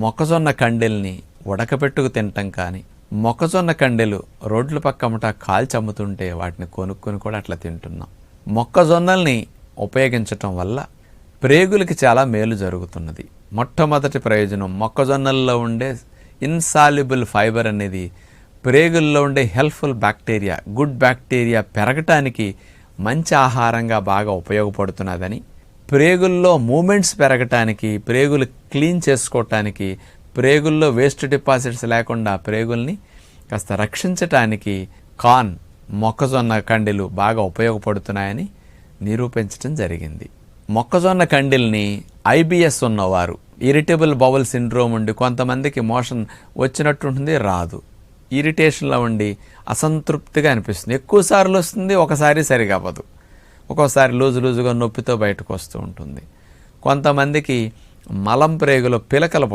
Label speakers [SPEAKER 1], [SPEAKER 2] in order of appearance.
[SPEAKER 1] మొక్కజొన్న కండెల్ని ఉడకపెట్టుకు తినటం కానీ మొక్కజొన్న కండెలు రోడ్ల పక్కమట కాల్చి అమ్ముతుంటే వాటిని కొనుక్కొని కూడా అట్లా తింటున్నాం. మొక్కజొన్నల్ని ఉపయోగించటం వల్ల ప్రేగులకి చాలా మేలు జరుగుతున్నది. మొట్టమొదటి ప్రయోజనం మొక్కజొన్నల్లో ఉండే ఇన్సాల్యుబుల్ ఫైబర్ అనేది ప్రేగుల్లో ఉండే హెల్ప్ఫుల్ బ్యాక్టీరియా గుడ్ బ్యాక్టీరియా పెరగటానికి మంచి ఆహారంగా బాగా ఉపయోగపడుతున్నదని ప్రేగుల్లో మూమెంట్స్ పెరగటానికి ప్రేగులు క్లీన్ చేసుకోవటానికి ప్రేగుల్లో వేస్ట్ డిపాజిట్స్ లేకుండా ప్రేగుల్ని కాస్త రక్షించటానికి కాన్ మొక్కజొన్న కండెలు బాగా ఉపయోగపడుతున్నాయని నిరూపించడం జరిగింది. మొక్కజొన్న కండెల్ని ఐబిఎస్ ఉన్నవారు ఇరిటబుల్ బౌల్ సిండ్రోమ్ ఉండి కొంతమందికి మోషన్ వచ్చినట్టుంటుంది రాదు. ఇరిటేషన్లో ఉండి అసంతృప్తిగా అనిపిస్తుంది. ఎక్కువ సార్లు వస్తుంది ఒకసారి సరిగా అవ్వదు. ఒక్కోసారి లూజు లూజుగా నొప్పితో బయటకు వస్తూ ఉంటుంది. కొంతమందికి మలం ప్రేగులో పిలకలు